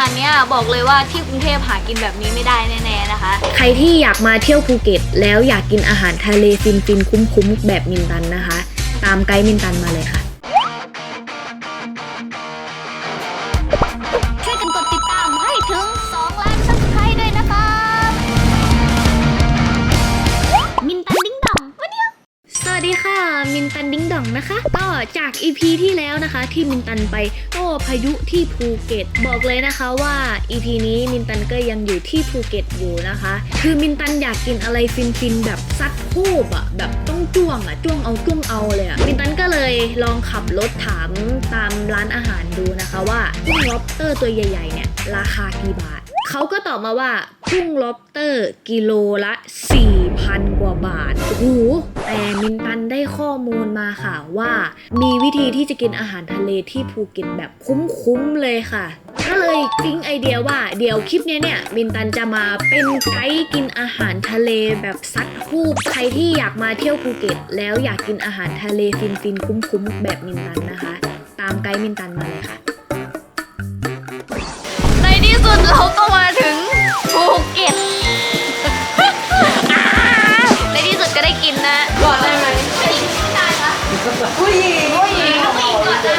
าดเนี้ยบอกเลยว่าที่กรุงเทพหากินแบบนี้ไม่ได้แน่ๆนะคะ ใครที่อยากมาเที่ยวภูเก็ต แล้วอยากกินอาหารทะเลฟินๆ คุ้มๆ แบบมินตันนะคะ ตามไกด์มินตันมาเลยค่ะ EP ที่แล้วนะคะที่มินตันไปโต้พายุที่ภูเก็ต บอกเลยนะคะว่า EP นี้มินตันก็ยังอยู่ที่ภูเก็ตอยู่นะคะ คือมินตันอยากกินอะไรฟินๆแบบซัดโคบอะแบบต้องจ้วงอะจ้วงเอาจ้วงเอาเลยอะมินตันก็เลยลองขับรถถามตามร้านอาหารดูนะคะว่ากุ้งล็อบสเตอร์ตัวใหญ่ๆเนี่ยราคากี่บาท เขาก็ตอบมาว่ากุ้งล็อบเตอร์กิโลละ 4,000 กว่าบาท โอ้โห แต่มินตันได้ข้อมูลมาค่ะว่า มีวิธีที่จะกินอาหารทะเลที่ภูเก็ตแบบคุ้มๆเลยค่ะ ก็เลยปิ๊งไอเดียว่าเดี๋ยวคลิปเนี้ยเนี่ยมินตันจะมาเป็นไกด์กินอาหารทะเลแบบซัดฮูบใครที่อยากมาเที่ยวภูเก็ต แล้วอยากกินอาหารทะเลฟินๆคุ้มๆแบบมินตันนะคะ ตามไกด์มินตันมาเลยค่ะ ในที่สุดเราก็มาถึง ภูเก็ตอ่าในที่สุดก็ได้กินนะกอนได้ไหมผู้หญิงผู้ชายคะผู้หญิงผู้หญิงผู้หญิงก่อนได้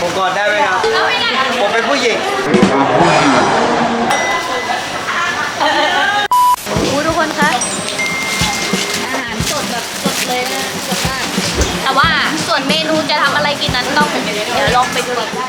ผมกอดได้ไหมครับ ผมเป็นผู้หญิง นนั้นต้องเดี๋ยวลองไปดูกันได้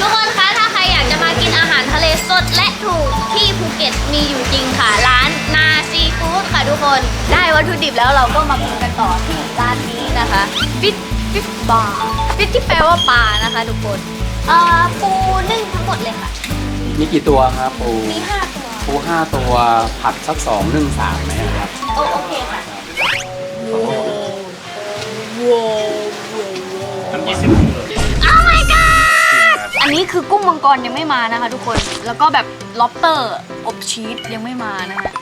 ทุกคนคะถ้าใครอยากจะมากินอาหารทะเลสดและถูกที่ภูเก็ตมีอยู่จริงค่ะ ร้านนาซีฟู้ดค่ะทุกคน ได้วัตถุดิบแล้วเราก็มาปรุงกันต่อที่ร้านนี้นะคะฟิตฟิตบาร์ฟิตที่แปลว่าปลานะคะทุกคนเอ่อปูนึ่งทั้งหมดเลยค่ะ มีกี่ตัวครับปู มีห้าตัว ปูห้าตัวผัดสักสองนึ่งสามไหมครับโอโอเคค่ะโอ้ my god อันนี้คือกุ้งมังกรยังไม่มานะคะทุกคนแล้วก็แบบล็อบเตอร์อบชีสยังไม่มานะคะ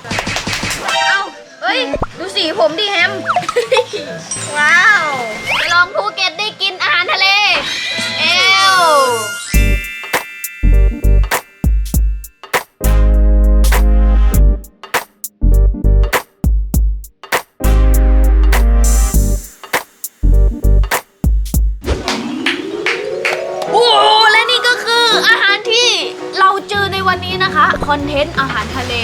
เอ้าเฮ้ย ดูสีผมดิแฮม ว้าวไปลองภูเก็ตได้กินอาหารทะเล เอว นเทนต์อาหารทะเล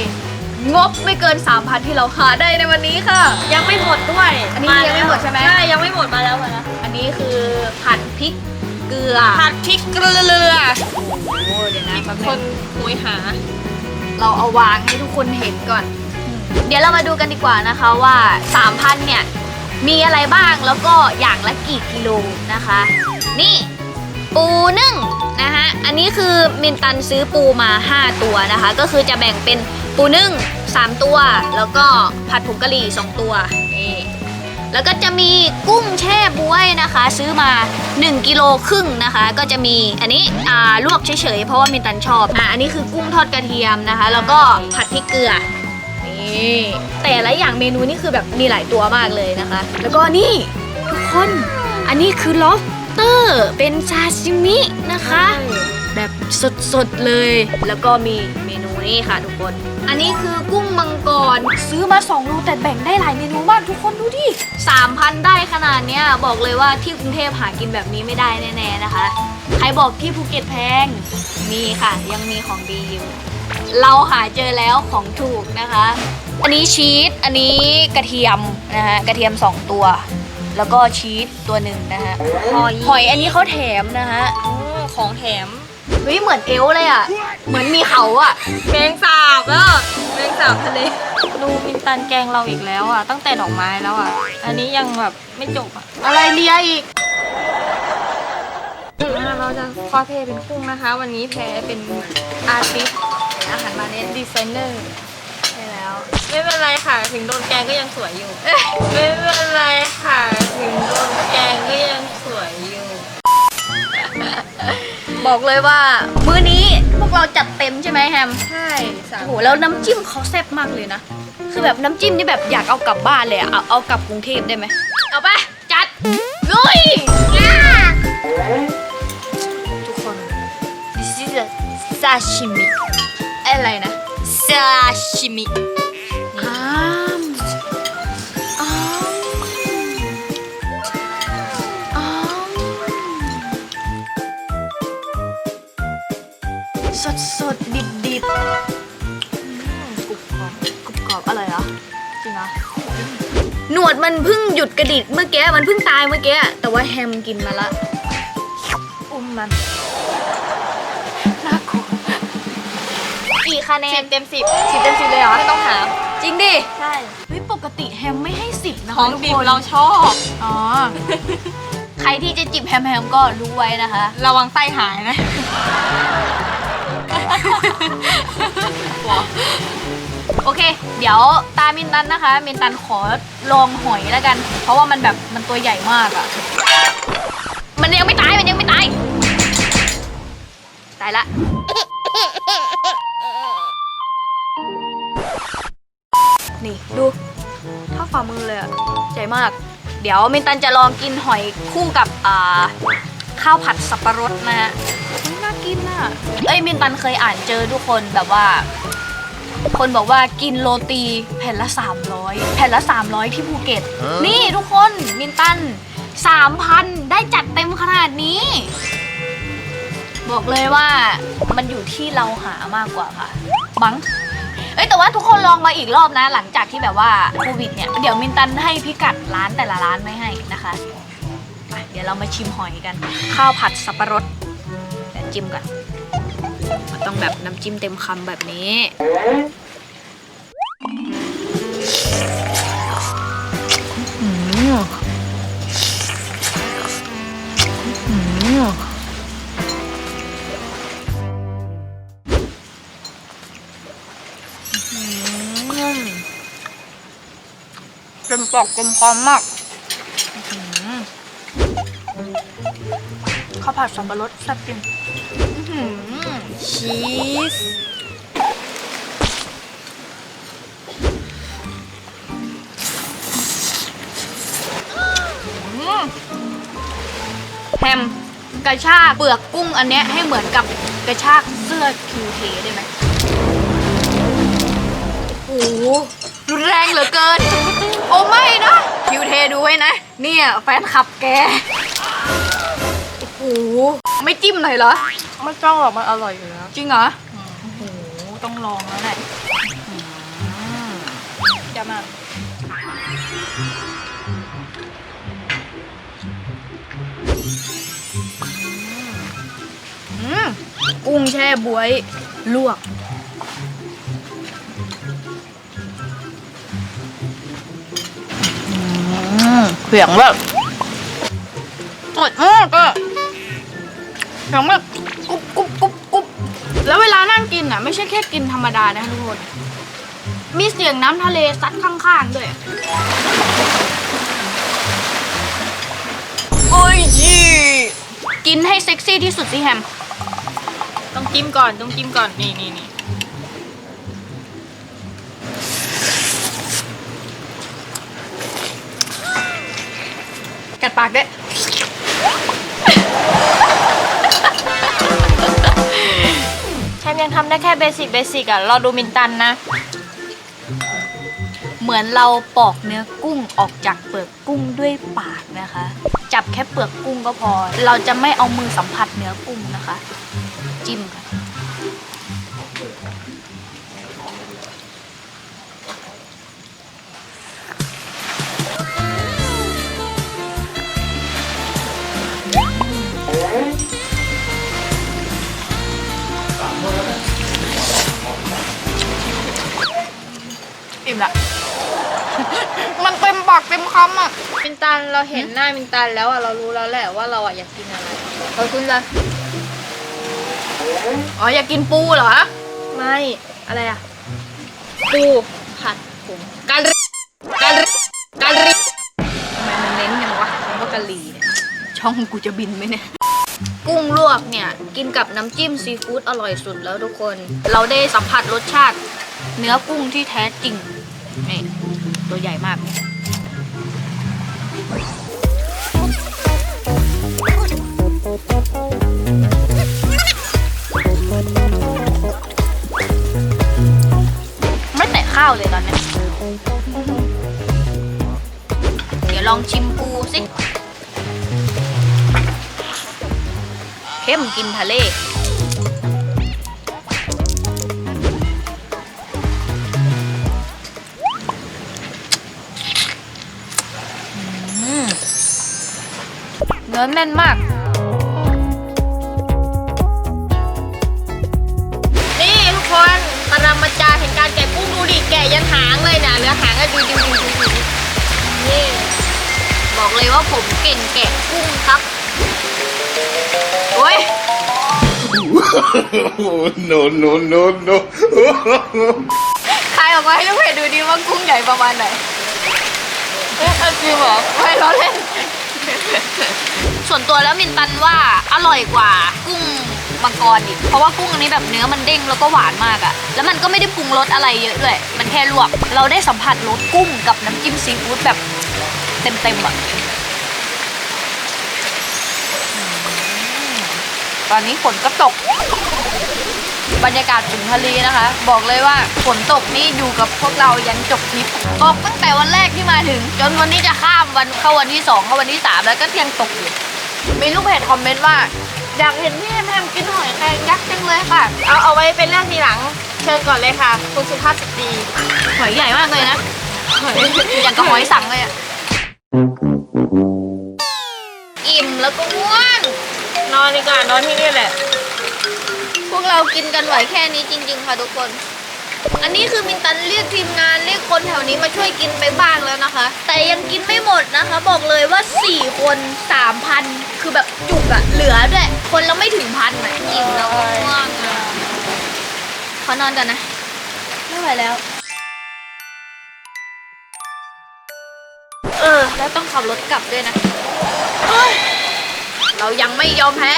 งบไม่เกิน 3,000 ที่เราหาได้ในวันนี้ค่ะ ยังไม่หมดด้วยอันนี้ยังไม่หมดใช่ไหม ใช่ยังไม่หมดมาแล้วมาแล้วอันนี้คือผัดพริกเกลือ ผัดพริกเกลือโอ้โหเดี๋ยวนะแป๊บคนึนงหวยหา เราเอาวางให้ทุกคนเห็นก่อน เดี๋ยวเรามาดูกันดีกว่านะคะว่า 3,000 เนี่ย มีอะไรบ้างแล้วก็อย่างละกี่กิโลนะคะ นี่ ปูนึ่งนะคะ อันนี้คือมินตันซื้อปูมา 5 ตัวนะคะ ก็คือจะแบ่งเป็นปูนึ่ง 3 ตัว แล้วก็ผัดผงกะหรี่ 2 ตัวนี่แล้วก็จะมีกุ้งแช่บวยนะคะ ซื้อมา 1กิโลครึ่งนะคะ ก็จะมีอันนี้อ่าลวกเฉยๆเพราะว่ามินตันชอบอ่าอันนี้คือกุ้งทอดกระเทียมนะคะ แล้วก็ผัดพริกเกลือนี่แต่ละอย่างเมนูนี่คือแบบมีหลายตัวมากเลยนะคะ แล้วก็นี่ทุกคนอันนี้คือล็อบส เตอร์ เป็นซาชิมินะคะ แบบสดๆเลย แล้วก็มีเมนูนี้ค่ะทุกคน อันนี้คือกุ้งมังกร ซื้อมา2โลแต่แบ่งได้หลายเมนูมากทุกคนดูดิ3,000 ได้ขนาดเนี้ยบอกเลยว่าที่กรุงเทพหากินแบบนี้ไม่ได้แน่ๆนะคะ ใครบอกที่ภูเก็ตแพง มีค่ะ ยังมีของดีอยู่ เราหาเจอแล้วของถูกนะคะ อันนี้ชีส อันนี้กระเทียมนะฮะกระเทียม 2 ตัว แล้วก็ชีสตัวหนึ่งนะฮะหอยหอยอันนี้เขาแถมนะฮะของแถมเฮ้ยเหมือนเอวเลยอะ เหมือนมีเขาอะ แมงสาบแล้วแมงสาบทะเลดูมินตันแกงเราอีกแล้วอะ ตั้งแต่ดอกไม้แล้วอะ อันนี้ยังแบบไม่จบอะ อะไรเลียอีกอ่าเราจะคอสเพลย์เป็นกุ้งนะคะ วันนี้แพ้เป็นอาร์ติสอาหารมาเนสดีไซเนอร์ใช่แล้ว ไม่เป็นไรค่ะ ถึงโดนแกงก็ยังสวยอยู่ ไม่เป็นไรค่ะ ถึงโดนแกงก็ยังสวยอยู่ บอกเลยว่า มื้อนี้พวกเราจัดเต็มใช่ไหมแฮม ใช่สามโอ้โหแล้วน้ำจิ้มเขาแซ่บมากเลยนะ คือแบบน้ำจิ้มนี่แบบอยากเอากลับบ้านเลยอะเอาเอากลับกรุงเทพได้ไหม เอาไปจัด ลุยทุกคน this is a sashimi อะไรนะ sashimi อ้ามอ้ามอ้ามสดสดดิบดิบๆกรุบกรอบกรุบกรอบอร่อยเหรอจริงเหรอหนวดมันเพิ่งหยุดกระดิกเมื่อกี้ มันเพิ่งตายเมื่อกี้ แต่ว่าแฮมกินมาละ อุ้มมันน่ คะแนสินบเต็มสิบสิบเต็มสิบเลยเหรอ ไม่ต้องถาม จริงดิใช่ เฮ้ยปกติแฮมไม่ให้สิบนะคะของทุกดิบคนเราชอบ อ๋อ ใครที่จะจิบแฮมแฮมก็รู้ไว้นะคะ ระวังไส้หายนะ โอเค เดี๋ยวตามินตันนะคะ มินตันขอลองหอยแล้วกัน เพราะว่ามันแบบมันตัวใหญ่มากอะมันยังไม่ตาย มันยังไม่ตาย ตายละ ดูเท่าฝ่ามือเลยอะใหญ่มาก เดี๋ยวมินตันจะลองกินหอยคู่กับอ่าข้าวผัดสับปะรดนะฮะเฮ้ยน่ากินอะเอ้ยมินตันเคยอ่านเจอทุกคนแบบว่า คนบอกว่ากินโรตีแผ่นละ 300 แผ่นละ 300 ที่ภูเก็ต นี่ทุกคนมินตัน 3,000 ได้จัดเต็มขนาดนี้ บอกเลยว่ามันอยู่ที่เราหามากกว่าค่ะบัง เอ้ยแต่ว่าทุกคนลองมาอีกรอบนะ หลังจากที่แบบว่าโควิดเนี่ย เดี๋ยวมินตันให้พิกัดร้านแต่ละร้านไม่ให้นะคะเดี๋ยวเรามาชิมหอยกัน ข้าวผัดสับปะรดเดี๋ยวจิ้มก่อนมันต้องแบบน้ำจิ้มเต็มคำแบบนี้ เต็มปอกเต็มคอมมากอื้อหือข้าวผัดสับปะรดแซ่บจริงอื้อหือชีสอื้อแฮมกระชากเปลือกกุ้งอันเนี้ยให้เหมือนกับกระชากเสื้อคิวเทได้ไหมโอ้โห รุนแรงเหลือเกิน โอ้ไม่นะคิวเทดูไว้นะ เนี่ยแฟนคลับแก โอ้โห ไม่จิ้มหน่อยเหรอ ไม่จ้องหรอกมันอร่อยอยู่แล้ว จริงเหรอ โอ้โห ต้องลองแล้วแหละจะมาอืมกุ้งแช่บวย ลวก เสียงแบบอดมากอะเสียงแบบกรุบกรุบกรุบกรุบแล้วเวลานั่งกินอะ ไม่ใช่แค่กินธรรมดานะทุกคน มีเสียงน้ำทะเลซัดข้างๆด้วย โอ้ยจีกินให้เซ็กซี่ที่สุดสิแฮม ต้องจิ้มก่อน ต้องจิ้มก่อน นี่นี่นี่ ปากด้วยแชมป์ยังทำได้แค่เบสิกเบสิกอะเราดูมินตันนะ เหมือนเราปอกเนื้อกุ้งออกจากเปลือกกุ้งด้วยปากนะคะ จับแค่เปลือกกุ้งก็พอ เราจะไม่เอามือสัมผัสเนื้อกุ้งนะคะ จิ้มกั นอิ่มละมันเต็มปากเต็มคำอะมินตันเราเห็นหน้ามินตันแล้วอะเรารู้แล้วแหละว่าเราอะอยากกินอะไรขอบคุณจ้ะอ๋ออยากกินปูเหรอ ไม่อะไรอะปูผัดผงกะหรี่กะหรี่กะหรี่ทำไมมันเน้นอย่างวะคำว่ากะหรี่เนี่ยช่องกูจะบินไหมเนี่ย กุ้งลวกเนี่ยกินกับน้ำจิ้มซีฟู้ดอร่อยสุดแล้วทุกคน เราได้สัมผัสรสชาติ เนื้อกุ้งที่แท้จริง นี่ ตัวใหญ่มากไม่แตะข้าวเลยตอนเนี้ยเดี๋ยวลองชิมปูสิ เข้มกินทะเล นื้อแน่นมาก นี่ทุกคนปรมาจารย์แห่งการแกะกุ้งดูดิแกะยันหางเลยนะเหลือหางก็ดูดูดูดูดูนี่บอกเลยว่าผมเก่งแกะกุ้งครับโอ้ย Oh, no, no, no, no. ใครออกมาให้ลูกเพจดูดิว่ากุ้งใหญ่ประมาณไหนเอ๊ะเอาจริงเหรอไม่ล้อเล่น ส่วนตัวแล้วมินตันว่าอร่อยกว่ากุ้งมังกรอีก เพราะว่ากุ้งอันนี้แบบเนื้อมันเด้งแล้วก็หวานมากอะแล้วมันก็ไม่ได้ปรุงรสอะไรเยอะด้วย มันแค่ลวก เราได้สัมผัสรสกุ้งกับน้ำจิ้มซีฟู้ดแบบเต็มๆอะตอนนี้ฝนก็ตก บรรยากาศถึงทะเลนะคะ บอกเลยว่าฝนตกนี่อยู่กับพวกเรายันจบทริปตกตั้งแต่วันแรกที่มาถึง จนวันนี้จะข้ามวันเข้าวันที่สองเข้าวันที่สามแล้วก็ยังตกอยู่มีลูกเพจคอมเมนต์ว่า อยากเห็นพี่แฮมกินหอยแครงยักษ์จังเลยค่ะ เอาเอาไว้เป็นเรื่องทีหลังเชิญก่อนเลยค่ะ คุณสุภาพสตรีหอยใหญ่มากเลยนะหอยอย่างกับหอยสังเลยอะอิ่มแล้วก็ง่วงนอนดีกว่านอนที่นี่แหละ พวกเรากินกันไหวแค่นี้จริง ๆ ค่ะทุกคน อันนี้คือมินตันเรียกทีมงานเรียกคนแถวนี้มาช่วยกินไปบ้างแล้วนะคะ แต่ยังกินไม่หมดนะคะ บอกเลยว่า 4 คน 3,000 คือแบบจุกอะเหลือด้วยคนเราไม่ถึงพันอะอิ่มแล้วก็ง่วงอะขอนอนกันนะ ไม่ไหวแล้ว เออ แล้วต้องขับรถกลับด้วยนะ เฮ้ย เรายังไม่ยอมแพ้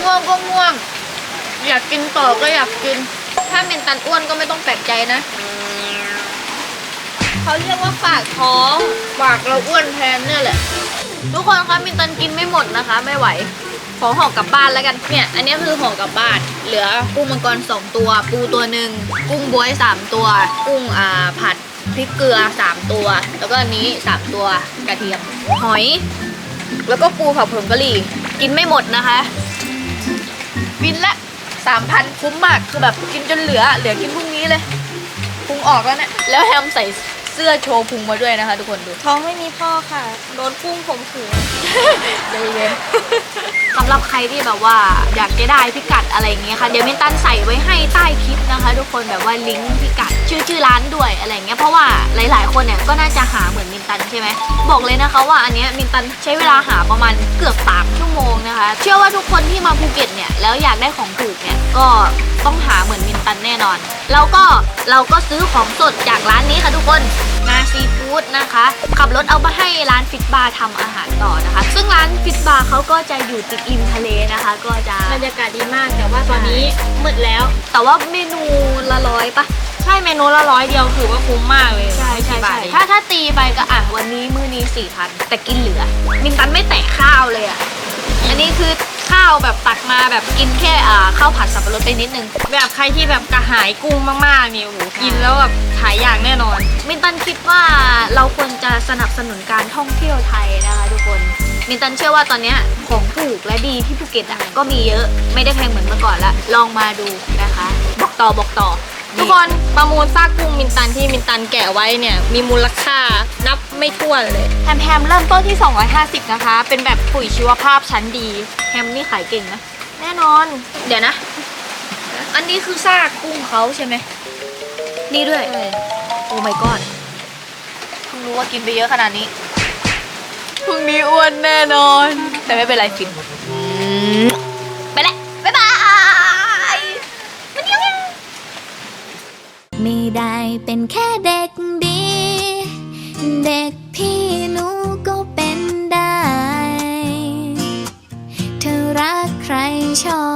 ง่วงก็ง่วง อยากกินต่อก็อยากกิน ถ้าเมนตันอ้วนก็ไม่ต้องแปลกใจนะ เขาเรียกว่าปากท้อง ปากเราอ้วนแทนเนี่ยแหละ ทุกคนคะมินตันกินไม่หมดนะคะ ไม่ไหว ขอห่อกลับบ้านแล้วกันเนี่ยอันนี้คือห่อกลับบ้าน เหลือกุ้งมังกรสองตัว ปูตัวหนึ่งกุ้งบวยสามตัว กุ้งอ่าผัดพริกเกลือสามตัว แล้วก็อันนี้สามตัวกระเทียมหอย แล้วก็ปูผัดผงกะหรี่กินไม่หมดนะคะบินละสามพันคุ้มมากคือแบบกินจนเหลือ เหลือกินพรุ่งนี้เลยพุงออกแล้วเนี่ยแล้วแฮมใส่เสื้อโชว์พุงมาด้วยนะคะ ทุกคนดูท้องไม่มีพ่อค่ะ โดนกุ้งข่มขืนใจเย็น สำหรับใครที่แบบว่าอยากจะได้พิกัดอะไรอย่างเงี้ยค่ะ เดี๋ยวมินตันใส่ไว้ให้ใต้คลิปนะคะ ทุกคนแบบว่าลิงก์พิกัดชื่อชื่อร้านด้วยอะไรเงี้ยเพราะว่าหลาย ๆ คนเนี่ยก็น่าจะหาเหมือนมินตันใช่ไหมบอกเลยนะคะว่าอันเนี้ยมินตันใช้เวลาหาประมาณเกือบสามชั่วโมงนะคะ เชื่อว่าทุกคนที่มาภูเก็ตเนี่ยแล้วอยากได้ของถูกเนี่ยก็ต้องหาเหมือนมินตันแน่นอน แล้วก็เราก็ซื้อของสดจากร้านนี้ค่ะทุกคน ซีฟู้ดนะคะ ขับรถเอามาให้ร้านฟิตบาร์ทำอาหารต่อนะคะ ซึ่งร้านฟิตบาร์เขาก็จะอยู่ติดริมทะเลนะคะ ก็จะบรรยากาศดีมากแต่ว่าตอนนี้มืดแล้ว แต่ว่าเมนูละร้อยปะใช่เมนูละร้อยเดียวถือว่าคุ้มมากเลยใช่ใช่กี่บาทใช่เองถ้าถ้าตีไปก็อะวันนี้มื้อนี้สี่พันแต่กินเหลือมินตันไม่แตะข้าวเลยอะอันนี้คือ ข้าวแบบตักมาแบบกินแค่อ่าข้าวผัดสับปะรดไปนิดนึง แบบใครที่แบบกระหายกุ้งมากๆนี่โอ้โหกินแล้วแบบหายอยากแน่นอนมินตันคิดว่าเราควรจะสนับสนุนการท่องเที่ยวไทยนะคะทุกคนมินตันเชื่อว่าตอนเนี้ยของถูกและดีที่ภูเก็ตอะก็มีเยอะไม่ได้แพงเหมือนเมื่อก่อนละลองมาดูนะคะ บอกต่อบอกต่อ ทุกคนประมูลซากกุ้งมินตันที่มินตันแกะไว้เนี่ยมีมูลค่านับไม่ถ้วนเลย แฮมแฮมเริ่มต้นที่ 250 นะคะ เป็นแบบปุ๋ยชีวภาพชั้นดี แฮมนี่ขายเก่งนะ แน่นอน เดี๋ยวนะ อันนี้คือซากกุ้งเขาใช่ไหม นี่ด้วย โอ้ my god เพิ่งรู้ว่ากินไปเยอะขนาดนี้ พรุ่งนี้อ้วนแน่นอน แต่ไม่เป็นไรฟิน ไม่ได้เป็นแค่เด็กดี เด็กพี่หนูก็เป็นได้ เธอรักใครชอบ